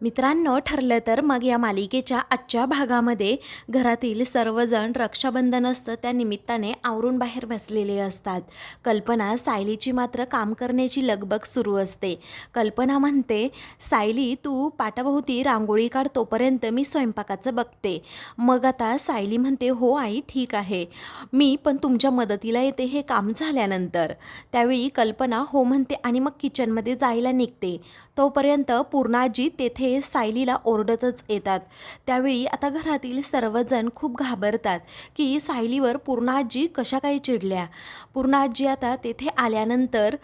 मित्रांनो ठरलं तर मग या मालिकेच्या आजच्या भागामध्ये घरातील सर्वजण रक्षाबंधन असतं त्या निमित्ताने आवरून बाहेर बसलेले असतात. कल्पना सायलीची मात्र काम करण्याची लगबग सुरू असते. कल्पना म्हणते सायली तू पाटाभोवती रांगोळी काढ तोपर्यंत मी स्वयंपाकाचं बघते. मग आता सायली म्हणते हो आई ठीक आहे. मी पण तुमच्या मदतीला येते हे काम झाल्यानंतर. त्यावेळी कल्पना हो म्हणते आणि मग किचनमध्ये जायला निघते. तोपर्यंत पूर्णाजी तेथे सायलीला ओरडतच येतात. त्यावेळी आता घरातील सर्वजण खूप घाबरतात की सायलीवर पूर्णाजी कशा काही चिडल्या. पूर्णाजी आता तेथे आल्यानंतर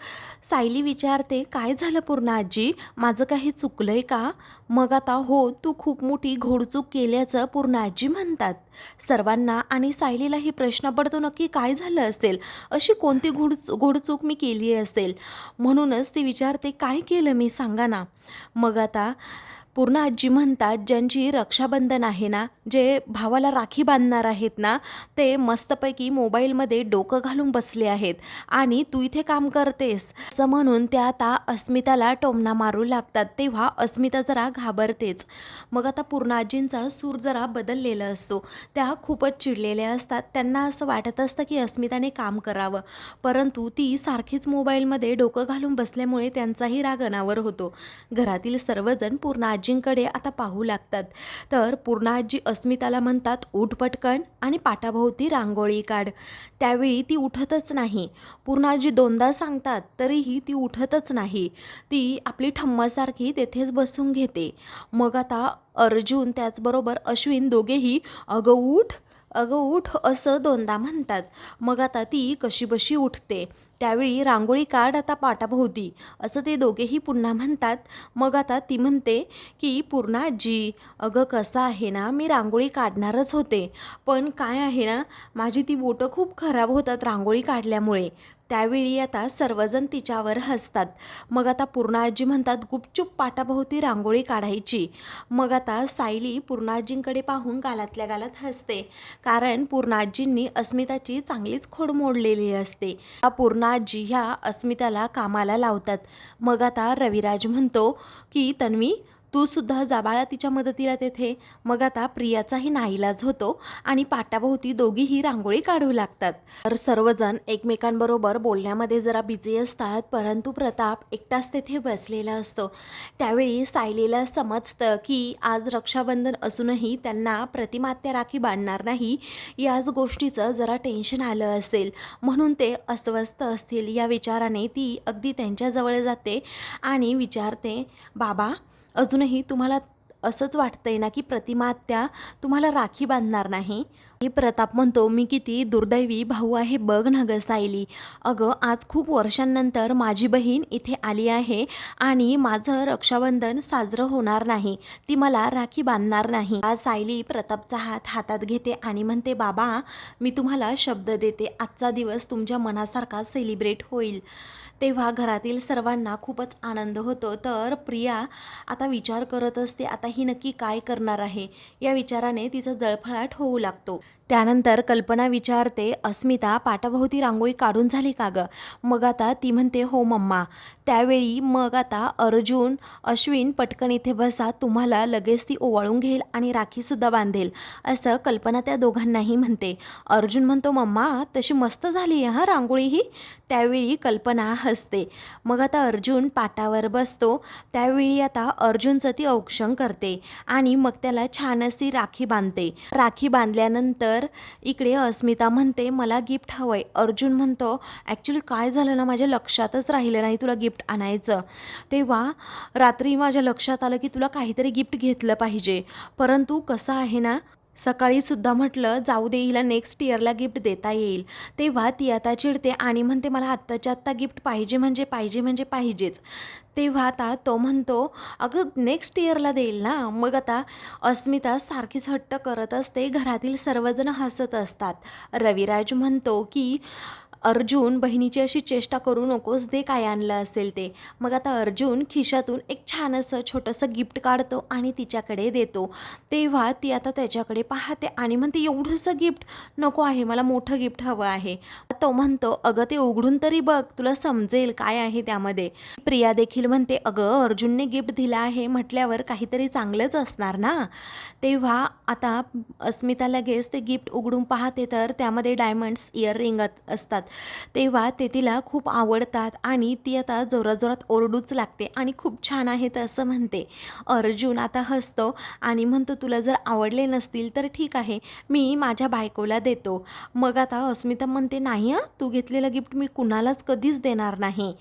सायली विचारते काय झालं पूर्णाजी माझं काही चुकलं आहे का? मग आता हो तू खूप मोठी घोडचूक केल्याचं पूर्णाजी म्हणतात. सर्वांना आणि सायलीलाही प्रश्न पडतो नक्की काय झालं असेल? अशी कोणती घोड घोडचूक मी केली असेल? म्हणूनच ती विचारते काय केलं मी? सांगा ना. मग आता पूर्ण आजी म्हणतात ज्यांची रक्षाबंधन आहे ना जे भावाला राखी बांधणार आहेत ना ते मस्तपैकी मोबाईलमध्ये डोकं घालून बसले आहेत. आणि तू इथे काम करतेस. असं म्हणून त्या आता अस्मिताला टोमणा मारू लागतात. तेव्हा अस्मिता जरा घाबरतेच. मग आता पूर्ण आजींचा सूर जरा बदललेला असतो. त्या खूपच चिडलेल्या असतात. त्यांना असं वाटत असतं की अस्मिताने काम करावं. परंतु ती सारखीच मोबाईलमध्ये डोकं घालून बसल्यामुळे त्यांचाही राग अनावर होतो. घरातील सर्वजण पूर्ण आजींकडे आता पाहू लागतात. तर पूर्ण आजी अस्मिताला म्हणतात उठ पटकन आणि पाटाभोवती रांगोळी काढ. त्यावेळी ती उठतच नाही. पूर्णाजी दोनदा सांगतात तरीही ती उठतच नाही. ती आपली ठम्मासारखी तेथेच बसून घेते. मग आता अर्जुन त्याचबरोबर अश्विन दोघेही अगं उठ. अगं उठ असं दोनदा म्हणतात. मग आता ती कशीबशी उठते. त्यावेळी रांगोळी काढ आता पाटाभोवती. असं ते दोघेही पुन्हा म्हणतात. मग आता ती म्हणते की पूर्ण आजी अगं कसं आहे ना मी रांगोळी काढणारच होते. पण काय आहे ना माझी ती बोटं खूप खराब होतात रांगोळी काढल्यामुळे. त्यावेळी आता सर्वजण तिच्यावर हसतात. मग आता पूर्णाजी म्हणतात गुपचूप पाटाभोवती रांगोळी काढायची. मग आता सायली पूर्णाजींकडे पाहून गालातल्या गालात हसते. कारण पूर्णाजींनी अस्मिताची चांगलीच खोड मोडलेली असते. पूर्णाजी ह्या अस्मिताला कामाला लावतात. मग आता रविराज म्हणतो की तन्वी तू सुद्धा जाबाळा तिच्या मदतीला तेथे. मग आता प्रियाचाही नाईलाज होतो आणि पाटाभोवती दोघीही रांगोळी काढू लागतात. तर सर्वजण एकमेकांबरोबर बोलण्यामध्ये जरा बिझी असतात परंतु प्रताप एकटाच तेथे बसलेला असतो. त्यावेळी सायलीला समजतं की आज रक्षाबंधन असूनही त्यांना प्रतिमात्या राखी बांधणार नाही याच गोष्टीचं जरा टेन्शन आलं असेल. म्हणून ते अस्वस्थ असतील या विचाराने ती अगदी त्यांच्याजवळ जाते आणि विचारते बाबा अजूनही तुम्हाला असंच वाटतंय ना की प्रतिमा आत्या तुम्हाला राखी बांधणार नाही? ही प्रताप म्हणतो मी किती दुर्दैवी भाऊ आहे बघ ना ग सायली. अगं आज खूप वर्षांनंतर माझी बहीण इथे आली आहे आणि माझं रक्षाबंधन साजरं होणार नाही. ती मला राखी बांधणार नाही. आज सायली प्रतापचा हात हातात घेते आणि म्हणते बाबा मी तुम्हाला शब्द देते. आजचा दिवस तुमच्या मनासारखा सेलिब्रेट होईल. तेव्हा घरातील सर्वांना खूपच आनंद होतो. तर प्रिया आता विचार करत असते आता ही नक्की काय करणार आहे? या विचाराने तिचा जळफळाट होऊ लागतो. त्यानंतर कल्पना विचारते अस्मिता पाटाभोवती रांगोळी काढून झाली का गं? मग आता ती म्हणते हो मम्मा. त्यावेळी मग आता अर्जुन अश्विन पटकन इथे बसा तुम्हाला लगेच ती ओवाळून घेईल आणि राखीसुद्धा बांधेल असं कल्पना त्या दोघांनाही म्हणते. अर्जुन म्हणतो मम्मा तशी मस्त झाली आहे हा रांगोळी ही. त्यावेळी कल्पना हसते. मग आता अर्जुन पाटावर बसतो. त्यावेळी आता अर्जुनचं ती औक्षण करते आणि मग त्याला छान अशी राखी बांधते. राखी बांधल्यानंतर इकडे अस्मिता म्हणते मला गिफ्ट हवं आहे अर्जुन म्हणतो ॲक्च्युली काय झालं ना माझ्या लक्षातच राहिलं नाही तुला गिफ्ट आणायचं. तेव्हा रात्री माझ्या लक्षात आलं की तुला काहीतरी गिफ्ट घेतलं पाहिजे. परंतु कसं आहे ना सकाळी सुद्धा म्हटलं जाऊ दे हिला नेक्स्ट इयरला गिफ्ट देता येईल. तेव्हा ती आता चिडते आणि म्हणते मला आत्ताच्या आत्ता गिफ्ट पाहिजे म्हणजे पाहिजे म्हणजे पाहिजेच. तेव्हा आता तो म्हणतो अगं नेक्स्ट इयरला देईल ना? मग आता अस्मिता सारखीच हट्ट करत असते घरातील सर्वजण हसत असतात. रविराज म्हणतो की अर्जुन बहिणीची अशी चेष्टा करू नकोस दे काय आणलं असेल ते. मग आता अर्जुन खिशातून एक छान असं छोटंसं गिफ्ट काढतो आणि तिच्याकडे देतो. तेव्हा ती आता त्याच्याकडे पाहते आणि म्हणते एवढंसं गिफ्ट नको आहे मला मोठं गिफ्ट हवं आहे. तो म्हणतो अगं ते उघडून तरी बघ तुला समजेल काय आहे त्यामध्ये. प्रिया देखील म्हणते अगं अर्जुनने गिफ्ट दिलं आहे म्हटल्यावर काहीतरी चांगलंच असणार ना? तेव्हा आता अस्मिता लगेच ते गिफ्ट उघडून पाहते तर त्यामध्ये डायमंड्स इयर रिंग असतात. तेव्हा ते तिला खूप आवडतात आणि ती आता जोराजोरात ओरडूच लागते आणि खूप छान आहेत असं म्हणते. अर्जुन आता हसतो आणि म्हणतो तुला जर आवडले नसतील तर ठीक आहे मी माझ्या बायकोला देतो. मग आता अस्मिता म्हणते नाही हां तू घेतलेलं गिफ्ट मी कुणालाच कधीच देणार नाही.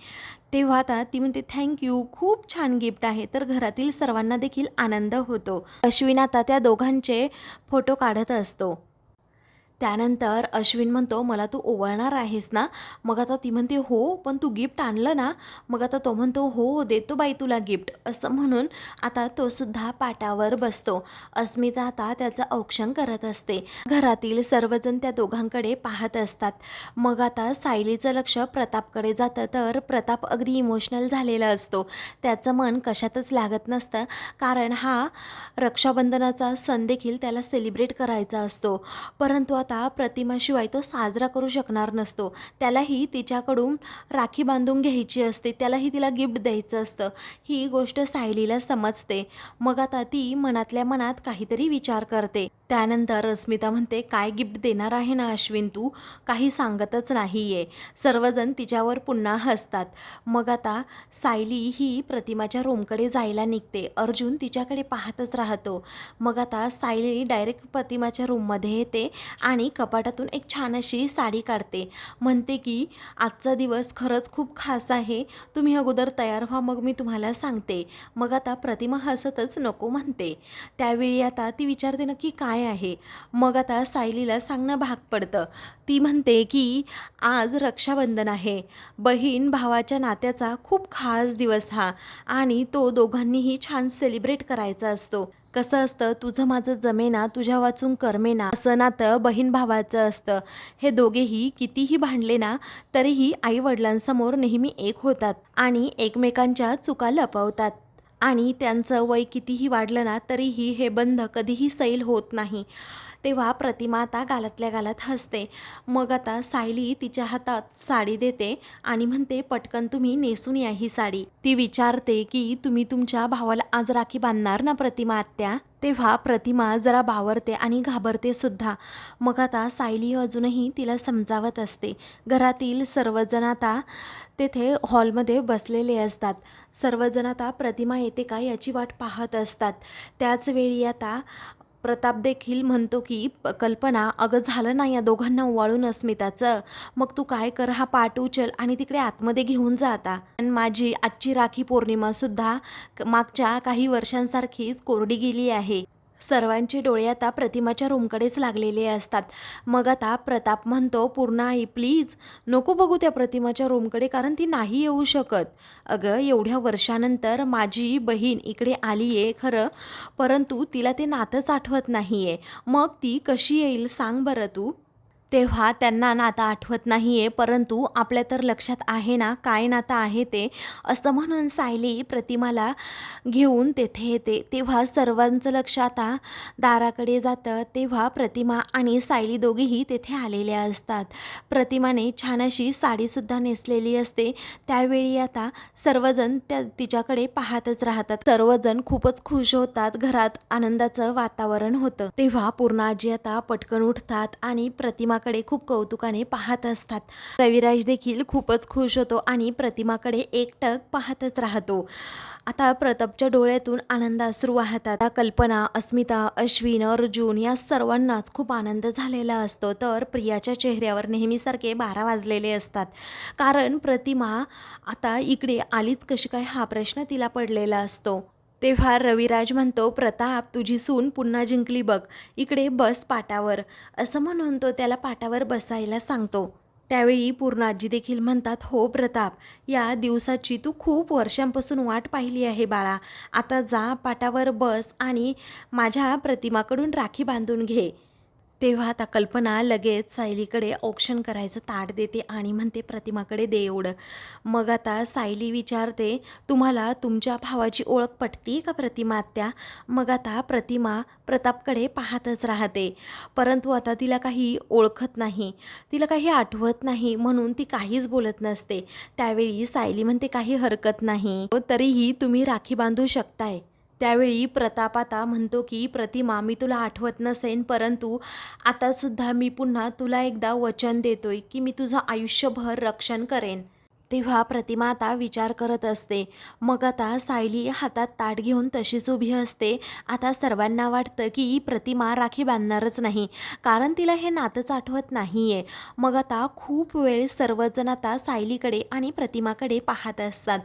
तेव्हा आता ती म्हणते थँक्यू खूप छान गिफ्ट आहे. तर घरातील सर्वांना देखील आनंद होतो. अश्विन आता त्या दोघांचे फोटो काढत असतो. त्यानंतर अश्विन म्हणतो मला तू ओवाळणार आहेस ना? मग आता ती म्हणते हो पण तू गिफ्ट आणलं ना? मग आता तो म्हणतो हो देतो बाई तुला गिफ्ट असं म्हणून आता तो सुद्धा पाटावर बसतो. अस्मिता आता त्याचं औक्षण करत असते. घरातील सर्वजण त्या दोघांकडे पाहत असतात. मग आता सायलीचं लक्ष प्रतापकडे जातं तर प्रताप अगदी इमोशनल झालेला असतो. त्याचं मन कशातच लागत नसतं कारण हा रक्षाबंधनाचा सण देखील त्याला सेलिब्रेट करायचा असतो. परंतु आता आता प्रतिमाशिवाय तो साजरा करू शकणार नसतो. त्यालाही तिच्याकडून राखी बांधून घ्यायची असते. त्यालाही तिला गिफ्ट द्यायचं असतं. ही गोष्ट सायलीला समजते. मग आता ती मनातल्या मनात काहीतरी विचार करते. त्यानंतर अस्मिता म्हणते काय गिफ्ट देणार आहे ना अश्विन तू? काही सांगतच नाही आहे सर्वजण तिच्यावर पुन्हा हसतात. मग आता सायली ही प्रतिमाच्या रूमकडे जायला निघते. अर्जुन तिच्याकडे पाहतच राहतो. मग आता सायली डायरेक्ट प्रतिमाच्या रूममध्ये येते आणि कपाटातून एक छान अशी साडी काढते. म्हणते की आजचा दिवस खरंच खूप खास आहे. तुम्ही अगोदर तयार व्हा मग मी तुम्हाला सांगते. मग आता प्रतिमा हसतच नको म्हणते. त्यावेळी आता ती विचारते नक्की काय आहे. मग आता सायलीला सांगणं भाग पडतं. ती म्हणते की आज रक्षाबंधन आहे. बहीण भावाच्या नात्याचा खूप खास दिवस हा आणि तो दोघांनीही छान सेलिब्रेट करायचा असतो. कसं असतं? तुझं माझं जमेना तुझ्या वाचून करमेना. असं नातं बहीण भावाचं असतं. हे दोघेही कितीही भांडले ना तरीही आई वडिलांसमोर नेहमी एक होतात आणि एकमेकांच्या चुका लपवतात. आणि त्यांचं वय कितीही वाढलं ना तरीही हे बंध कधीही सैल होत नाही. तेव्हा प्रतिमा आता गालातल्या गालात हसते. मग आता सायली तिच्या हातात साडी देते आणि म्हणते पटकन तुम्ही नेसून या ही साडी. ती विचारते की तुम्ही तुमच्या भावाला आज राखी बांधणार ना प्रतिमा आत्या? तेव्हा प्रतिमा जरा बावरते आणि घाबरते सुद्धा. मग आता सायली अजूनही तिला समजावत असते. घरातील सर्वजण आता तेथे हॉलमध्ये बसलेले असतात. सर्वजण आता प्रतिमा येते का याची वाट पाहत असतात. त्याचवेळी आता प्रताप देखील म्हणतो की प- कल्पना अगं झालं ना या दोघांना ओवाळून अस्मिताचं. मग तू काय कर हा पाठ उचल आणि तिकडे आतमध्ये घेऊन जा आता. आणि माझी आजची राखी पौर्णिमासुद्धा मागच्या काही वर्षांसारखीच कोरडी गेली आहे. सर्वांचे डोळे आता प्रतिमाच्या रूमकडेच लागलेले असतात. मग आता प्रताप म्हणतो पूर्ण आई प्लीज नको बघू त्या प्रतिमाच्या रूमकडे कारण ती नाही येऊ शकत. अगं एवढ्या वर्षानंतर माझी बहीण इकडे आली आहे खरं. परंतु तिला ते नातंच आठवत नाही आहे मग ती कशी येईल सांग बरं तू. तेव्हा त्यांना नाता आठवत नाही आहे परंतु आपल्या तर लक्षात आहे ना काय नाता आहे ते. असं म्हणून सायली प्रतिमाला घेऊन तेथे येते. तेव्हा सर्वांचं लक्ष आता दाराकडे जातं. तेव्हा प्रतिमा आणि सायली दोघीही तेथे आलेल्या असतात. प्रतिमाने छान अशी साडीसुद्धा नेसलेली असते. त्यावेळी आता सर्वजण त्या तिच्याकडे पाहतच राहतात. सर्वजण खूपच खुश होतात. घरात आनंदाचं वातावरण होतं. तेव्हा पूर्ण आजी आता पटकन उठतात आणि प्रतिमा प्रतिमाकडे खूप कौतुकाने पाहत असतात. रविराज देखील खूपच खुश होतो आणि प्रतिमाकडे एकटक पाहतच राहतो. आता प्रतापच्या डोळ्यातून आनंदाश्रू वाहतात. कल्पना अस्मिता अश्विन अर्जुन या सर्वांनाच खूप आनंद झालेला असतो. तर प्रियाच्या चेहऱ्यावर नेहमीसारखे बारा वाजलेले असतात. कारण प्रतिमा आता इकडे आलीच कशी काय हा प्रश्न तिला पडलेला असतो. तेव्हा रविराज म्हणतो प्रताप तुझी सून पुन्हा जिंकली बघ इकडे बस पाटावर. असं म्हणून तो त्याला पाटावर बसायला सांगतो. त्यावेळी पूर्णाजी देखील म्हणतात हो प्रताप या दिवसाची तू खूप वर्षांपासून वाट पाहिली आहे बाळा. आता जा पाटावर बस आणि माझ्या प्रतिमाकडून राखी बांधून घे. तेव्हा आता कल्पना लगेच सायलीकडे औक्षण करायचं ताट देते आणि म्हणते प्रतिमाकडे दे एवढं. मग आता सायली विचारते तुम्हाला तुमच्या भावाची ओळख पटती का प्रतिमा आत्या? मग आता प्रतिमा प्रतापकडे पाहतच राहते. परंतु आता तिला काही ओळखत नाही तिला काही आठवत नाही म्हणून ती काहीच बोलत नसते. त्यावेळी सायली म्हणते काही हरकत नाही. तरीही तुम्ही राखी बांधू शकताय. त्यावेळी प्रताप आता म्हणतो की प्रतिमा मी तुला आठवत नसेन परंतु आतासुद्धा मी पुन्हा तुला एकदा वचन देतोय की मी तुझं आयुष्यभर रक्षण करेन. तेव्हा प्रतिमा आता विचार करत असते. मग आता सायली हातात ताट घेऊन तशीच उभी असते. आता सर्वांना वाटतं की प्रतिमा राखी बांधणारच नाही. कारण तिला हे नातंच आठवत नाही आहे मग आता खूप वेळ सर्वजण आता सायलीकडे आणि प्रतिमाकडे पाहत असतात.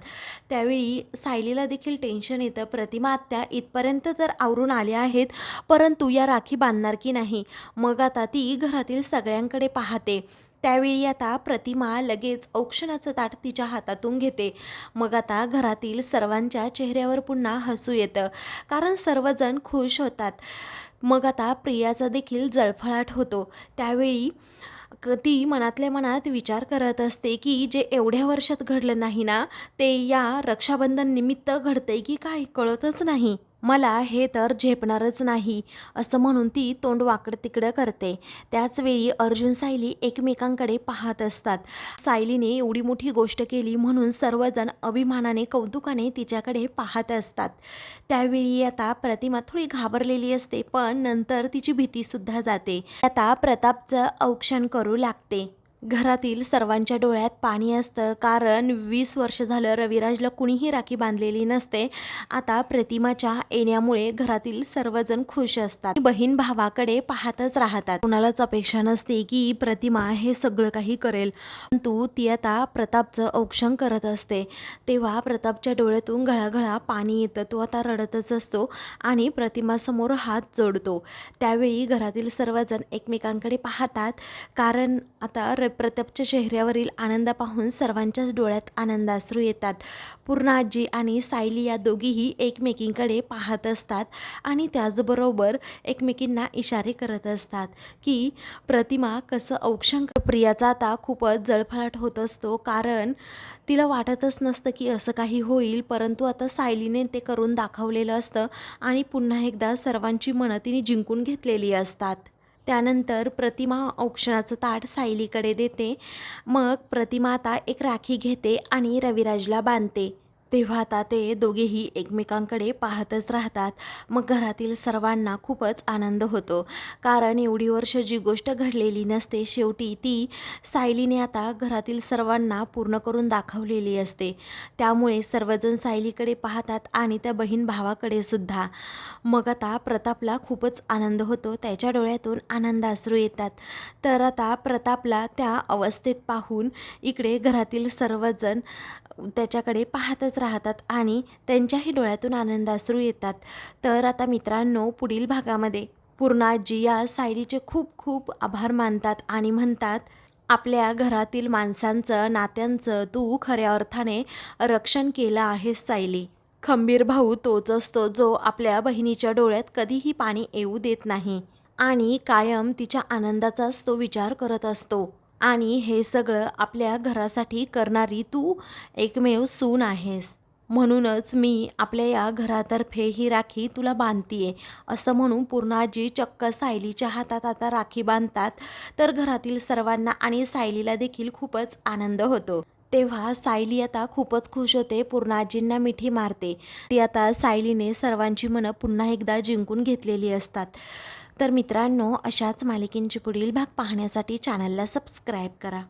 त्यावेळी सायलीला देखील टेन्शन येतं. प्रतिमा आत्या इथपर्यंत तर आवरून आल्या आहेत परंतु या राखी बांधणार की नाही? मग आता ती घरातील सगळ्यांकडे पाहते. त्यावेळी आता प्रतिमा लगेच औक्षणाचं ताट तिच्या हातातून घेते. मग आता घरातील सर्वांच्या चेहऱ्यावर पुन्हा हसू येतं. कारण सर्वजण खुश होतात. मग आता प्रियाचा देखील जळफळाट होतो. त्यावेळी क ती मनातल्या मनात विचार करत असते की जे एवढ्या वर्षात घडलं नाही ना ते या रक्षाबंधन निमित्त घडतंय की काय कळतच नाही. मला हे तर झेपणारच नाही असं म्हणून ती तोंड वाकडं तिकडं करते. त्याचवेळी अर्जुन सायली एकमेकांकडे पाहत असतात. सायलीने एवढी मोठी गोष्ट केली म्हणून सर्वजण अभिमानाने कौतुकाने तिच्याकडे पाहत असतात. त्यावेळी आता प्रतिमा थोडी घाबरलेली असते पण नंतर तिची भीतीसुद्धा जाते. आता प्रतापचं औक्षण करू लागते. घरातील सर्वांच्या डोळ्यात पाणी असतं. कारण वीस वर्ष झालं रविराजला कुणीही राखी बांधलेली नसते. आता प्रतिमाच्या येण्यामुळे घरातील सर्वजण खुश असतात. बहीण भावाकडे पाहतच राहतात. कुणालाच अपेक्षा नसते की प्रतिमा हे सगळं काही करेल. परंतु ती आता प्रतापचं औक्षण करत असते. तेव्हा प्रतापच्या डोळ्यातून घळाघळा पाणी येतं. तो आता रडतच असतो आणि प्रतिमासमोर हात जोडतो. त्यावेळी घरातील सर्वजण एकमेकांकडे पाहतात. कारण आता त्यामुळे प्रतापच्या चेहऱ्यावरील आनंद पाहून सर्वांच्याच डोळ्यात आनंदाश्रू येतात. पूर्ण आजी आणि सायली या दोघीही एकमेकींकडे पाहत असतात आणि त्याचबरोबर एकमेकींना इशारे करत असतात की प्रतिमा कसं औक्षण प्रियाचा आता खूपच जळफळाट होत असतो. कारण तिला वाटतच नसतं की असं काही होईल. परंतु आता सायलीने ते करून दाखवलेलं असतं आणि पुन्हा एकदा सर्वांची मनं तिने जिंकून घेतलेली असतात. त्यानंतर प्रतिमा औक्षणाचं ताट सायलीकडे देते. मग प्रतिमा आता एक राखी घेते आणि रविराजला बांधते. तेव्हा आता ते दोघेही एकमेकांकडे पाहतच राहतात. मग घरातील सर्वांना खूपच आनंद होतो. कारण एवढी वर्ष जी गोष्ट घडलेली नसते शेवटी ती सायलीने आता घरातील सर्वांना पूर्ण करून दाखवलेली असते. त्यामुळे सर्वजण सायलीकडे पाहतात आणि त्या बहीण भावाकडे सुद्धा. मग आता प्रतापला खूपच आनंद होतो. त्याच्या डोळ्यातून आनंदाश्रू येतात. तर आता प्रतापला त्या अवस्थेत पाहून इकडे घरातील सर्वजण त्याच्याकडे पाहतच राहतात आणि त्यांच्याही डोळ्यातून आनंदाश्रू येतात. तर आता मित्रांनो पुढील भागामध्ये पूर्णाजी या सायलीचे खूप खूप आभार मानतात आणि म्हणतात आपल्या घरातील माणसांचं नात्यांचं तू खऱ्या अर्थाने रक्षण केलं आहेस सायली. खंबीर भाऊ तोच असतो जो आपल्या बहिणीच्या डोळ्यात कधीही पाणी येऊ देत नाही आणि कायम तिच्या आनंदाचाच तो विचार करत असतो. आणि हे सगळं आपल्या घरासाठी करणारी तू एकमेव सून आहेस. म्हणूनच मी आपल्या या घरातर्फे ही राखी तुला बांधतीये. असं म्हणून पूर्ण आजी चक्क सायलीच्या हातात आता राखी बांधतात तर घरातील सर्वांना आणि सायलीला देखील खूपच आनंद होतो. तेव्हा सायली आता खूपच खुश होते पूर्ण आजींना मिठी मारते. ती आता सायलीने सर्वांची मनं पुन्हा एकदा जिंकून घेतलेली असतात. तर मित्रांनो अशाच मालिकेंची पुढील भाग पाहण्यासाठी चॅनलला सबस्क्राईब करा.